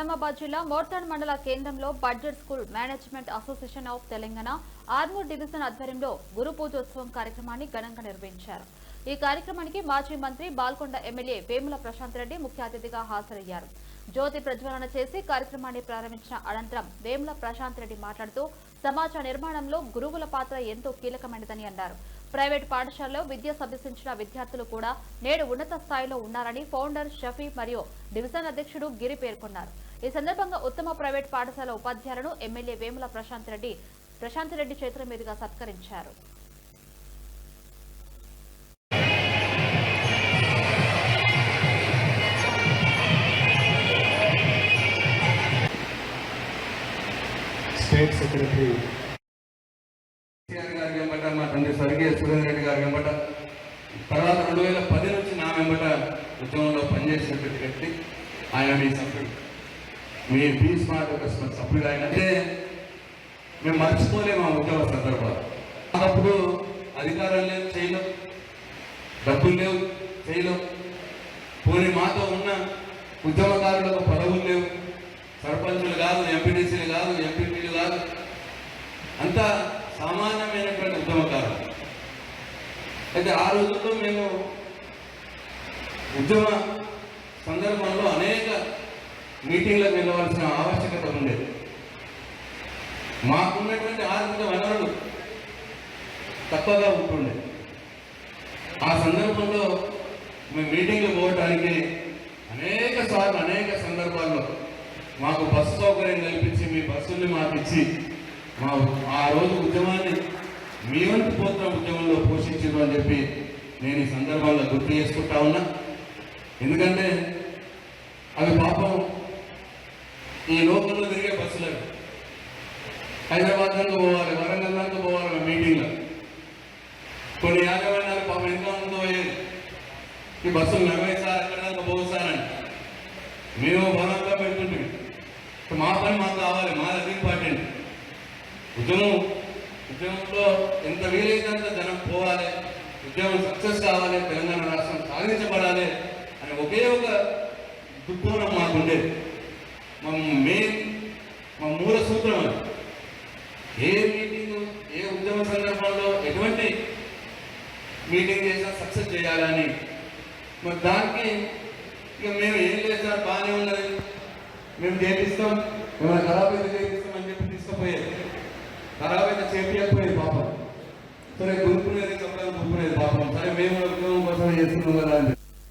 నిజామాబాద్ జిల్లా మోర్తాడ్ మండల కేంద్రంలో budget school management association of Telangana Armoor division ఆధ్వర్యంలో గురు పూజోత్సవం కార్యక్రమాన్ని ఘనంగా నిర్వహించారు. ఈ కార్యక్రమానికి మాజీ మంత్రి బాల్కొండ ఎమ్మెల్యే వేముల ప్రశాంత్ రెడ్డి ముఖ్య అతిథిగా హాజరయ్యారు. జ్యోతి ప్రజ్వలన చేసి కార్యక్రమాన్ని ప్రారంభించిన అనంతరం వేముల ప్రశాంత్ రెడ్డి మాట్లాడుతూ సమాజ నిర్మాణంలో గురువుల పాత్ర ఎంతో కీలకమైనదని అన్నారు. ప్రైవేట్ పాఠశాలలో విద్య సభ్యసించిన విద్యార్థులు కూడా నేడు ఉన్నత స్థాయిలో ఉన్నారని ఫౌండర్ షఫీ మరియు డివిజన్ అధ్యక్షుడు గిరి పేర్కొన్నారు. ఈ సందర్భంగా ఉత్తమ ప్రైవేట్ పాఠశాల ఉపాధ్యాయులను ఎమ్మెల్యే వేముల ప్రశాంత్ రెడ్డి ప్రశాంత్ రెడ్డి చేతుల మీదుగా సత్కరించారు. స్టేట్ సెక్రటరీ కేసీఆర్ గారి వెంబట మా తండ్రి స్వర్గీయ సురేంద్ర రెడ్డి గారి వెంబట తర్వాత రెండు వేల పది నుంచి నా వెంబట ఉద్యమంలో పనిచేసినటువంటి వ్యక్తి ఆయన మీ సభ్యుడు. మీ పీస్ స్మార్ట్ సభ్యుడు ఆయన. అంటే మేము మర్చిపోలేము ఆ ఉద్యోగ సందర్భాలు. అప్పుడు అధికారం లేదు చేయలేం. డబ్బులు లేవు చేయలేం. పోనీ మాతో ఉన్న ఉద్యమకారులకు పదవులు లేవు. సర్పంచులు కాదు ఎంపీటీసీలు కాదు ఎంపీపీలు కాదు. అంతా సామాన్యమైనటువంటి ఉద్యమకారులు. అయితే ఆ రోజుల్లో మేము ఉద్యమ సందర్భంలో మీటింగ్లకు వెళ్ళవలసిన ఆవశ్యకత ఉండేది. మాకున్నటువంటి ఆర్థిక వనరులు తక్కువగా ఉంటుండే. ఆ సందర్భంలో మేము మీటింగ్లు పోవటానికి అనేక సార్లు అనేక సందర్భాల్లో మాకు బస్సు సౌకర్యం కల్పించి మీ బస్సుల్ని మాకు ఇచ్చి మా ఆ రోజు ఉద్యమాన్ని మీ వంతు పోతున్న ఉద్యమంలో పోషించారు అని చెప్పి నేను ఈ సందర్భాల్లో గుర్తు చేసుకుంటా ఉన్నా. ఎందుకంటే అవి పాపం ఈ లోకంలో తిరిగే బస్సులు హైదరాబాద్ దాకా పోవాలి వరంగల్ దాకా పోవాలి మీటింగ్లో. కొన్ని యాజమాన్యాలు పాపం ఎంతో ఉందో పోయేది ఈ బస్సులు నలభై సార్ ఎక్కడ దాకా పోసారని మేము బలంగా పెడుతుంటే. మా పని మాకు కావాలి మా దగ్గర ఇంపార్టెంట్. ఉద్యమం ఉద్యమంలో ఎంత వీలైనంత జనం పోవాలి ఉద్యమం సక్సెస్ కావాలి తెలంగాణ రాష్ట్రం సాధించబడాలి అని ఒకే ఒక దృక్కోణం మాకుండేది. మా మెయిన్ మా మూల సూత్రం అది. ఏ మీటింగ్ ఏ ఉద్యమ సందర్భంలో ఎటువంటి మీటింగ్ చేసినా సక్సెస్ చేయాలని. మరి దానికి ఇక మేము ఏం లేదు బాగానే ఉన్నది. మేము చేపిస్తాం ఏమైనా ఖరాబ్ అయితే చేపిస్తాం అని చెప్పి తీసుకుపోయేది ఖరాబ్ అయితే చేపించకపోయేది పాపం. సరే గురుకునేది చెప్పలేదు గురుకునేది పాపం. సరే మేము ఉద్యోగం కోసం చేస్తున్నాం కదా అని